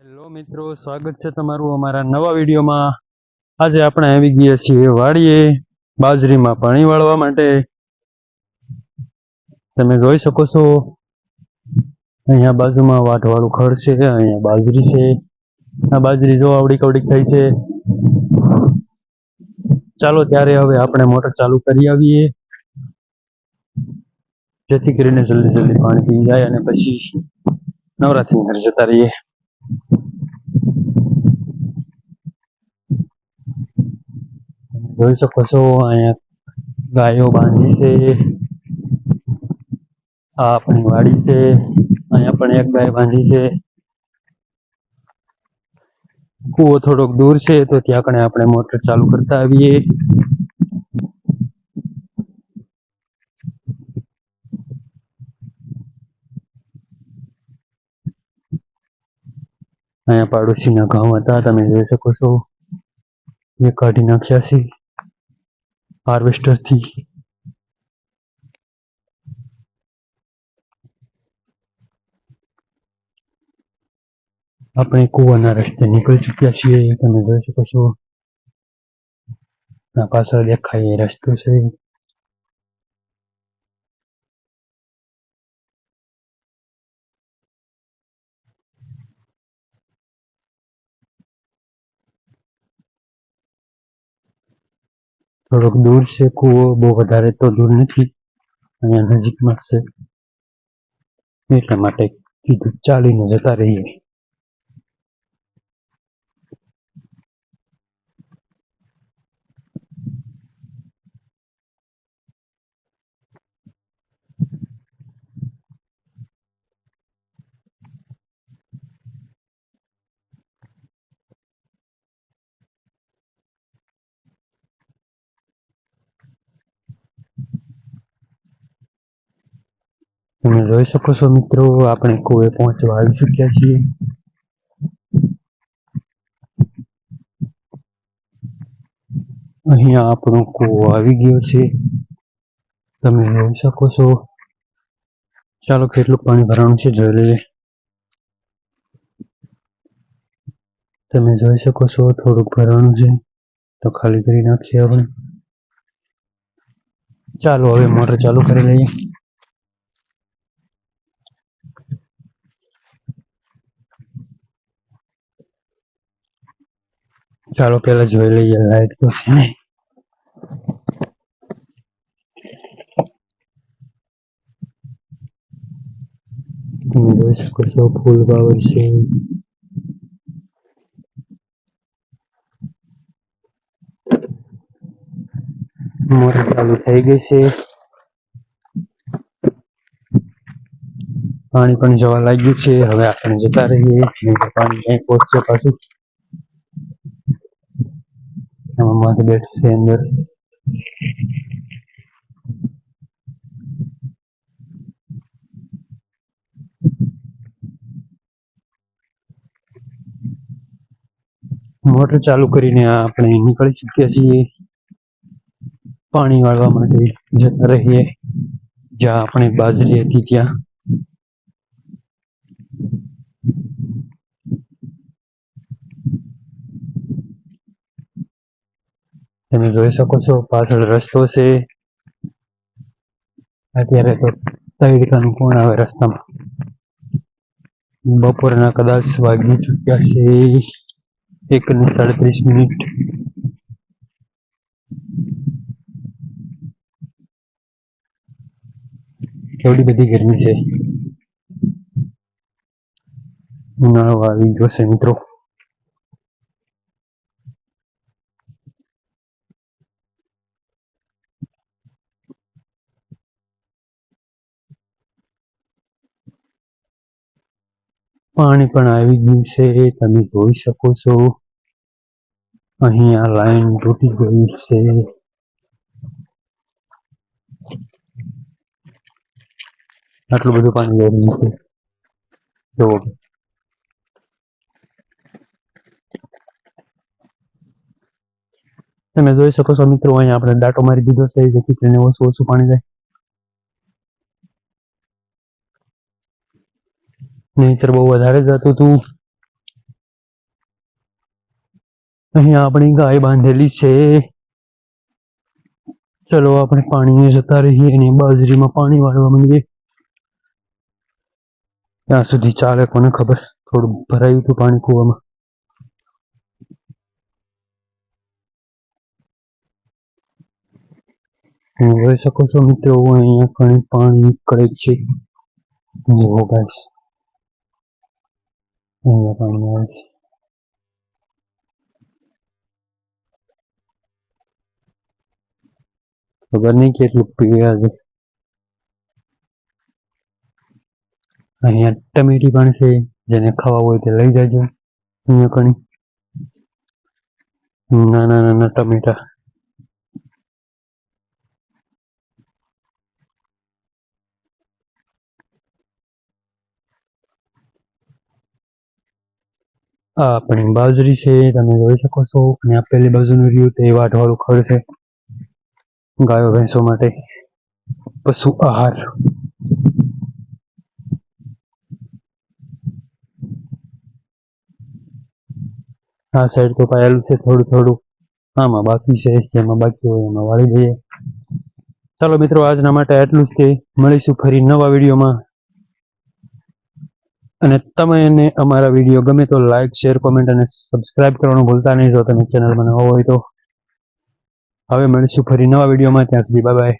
Hello મિત્રો, સ્વાગત છે તમારું અમારા નવા વિડીયોમાં. આજે આપણે આવી ગયા છીએ વાડીએ, બાજરીમાં પાણી વાળવા માટે. તમે જોઈ શકો છો, અહીંયા બાજુમાં વાટવાળું ખડ છે, અહીંયા બાજરી છે. આ બાજરી જો આવડી કવડી થઈ છે. ચાલો ત્યારે હવે આપણે મોટર ચાલુ કરી આવીએ. જેથી કરીને જલ્દી જલ્દી પાણી પી જાય અને પછી નવરાત્રી ઘરે જતા રહીએ. જોઈ શકો છો, અહીંયા ગાયો બાંધી છે. આ આપણી વાડી છે. અહીંયા પણ એક ગાય બાંધી છે. કૂવો થોડોક દૂર છે, તો ત્યાં કણે આપણે મોટર ચાલુ કરતા આવીએ. અહીંયા પાડોશીના ઘઉં હતા, તમે જોઈ શકો છો. એ કાઢી નાખ્યા છે. હાર્વેસ્ટરથી આપણે કૂવાના રસ્તે નીકળી ચૂક્યા છીએ, તમે જોઈ શકો છો. આ પાછળ દેખાય એ રસ્તો છે. થોડોક દૂર છે, કૂવો બહુ વધારે તો દૂર નથી. અહીંયા નજીકમાં છે. એટલા માટે કીધું ચાલીને જતા રહીએ. તમે જોઈ શકો છો મિત્રો, આપણે કુએ પહોંચવા આવી ચૂક્યા છીએ. અહીંયા આપણો કૂવો આવી ગયો છે. તમે જોઈ શકો છો. ચાલો કેટલું પાણી ભરાણું છે જોઈ લઈએ. તમે જોઈ શકો છો થોડુંક ભરવાનું છે. તો ખાલી કરી નાખીએ આપણે. ચાલો, હવે મોટર ચાલુ કરી લઈએ. ચાલો પેલા જોઈ લઈએ લાઈટ તો છે ને તમે જોઈ શકો છો ફૂલ પાવર છે મોટર ચાલુ થઈ ગઈ છે પાણી પણ જવા લાગ્યું છે હવે આપણે જતા રહીએ નહીં તો પાણી અહીં પહોંચશે પાછું આમાં અંદર. મોટર ચાલુ કરીને આપણે નીકળી ચૂક્યા છીએ. પાણી વાળવા માટે જતા રહીએ. જ્યાં આપણે બાજરી હતી ત્યાં. તમે જોઈ શકો છો, પાછળ રસ્તો છે. અત્યારે તો તૈડકાનું કોણ આવે રસ્તામાં? બપોરના કદાચ વાગી ચૂક્યા છે. એક ને સાડત્રીસ મિનિટ. કેવડી બધી ગરમી છે. ઉનાળો આવી ગયો છે મિત્રો. પાણી પણ આવી ગયું છે તમે જોઈ શકો છો. અહીંયા લાઈન તૂટી ગઈ છે. આટલું બધું પાણી ગયું છે જુઓ. તમે જોઈ શકો છો મિત્રો, અહીંયા આપણે દાંટો મારી દીધો છે, જેથી કરીને ઓછું ઓછું પાણી જાય. નહીતર બહુ વધારે જતું હતું અહીંયા આપણી ગાય બાંધેલી છે. ચલો આપણે પાણીએ જતા રહીએ અને બાજરીમાં પાણી વાળવા માંડીએ. ત્યાં સુધી ચાલે કોને ખબર? થોડું ભરાયું હતું પાણી કૂવામાં. હું જોઈ શકો છો મિત્રો, અહીંયા ઘણી પાણી નીકળે છે. જુઓ ગાઈસ અહીંયા પાણી આવે ખબર નહીં કેટલું પીવ્યા છે અહીંયા ટમેટી પણ છે, જેને ખાવા હોય તે લઈ જાજો. અહીંયા કણી નાના નાના ટમેટા. આ આપણી બાજરી છે, તમે જોઈ શકો છો. અને આ પેલી બાજુનું રહ્યું તે વાઢવાળું ખડ છે. ગાયો, ભેંસો માટે પશુ આહાર. આ સાઈડ તો પાયેલું છે થોડું થોડું. આમાં બાકી છે, જેમાં બાકી હોય એમાં વાળી દઈએ. ચાલો મિત્રો, આજના માટે આટલું જ કે. મળીશું ફરી નવા વિડીયોમાં. અને તમે એને અમારા વીડિયો ગમે તો લાઈક શેર કોમેન્ટ અને સબસ્ક્રાઇબ કરવાનું ભૂલતા નહીં જો તમે ચેનલ બનાવો હોય તો. હવે મળીશું ફરી નવા વિડીયોમાં. ત્યાં સુધી બાય બાય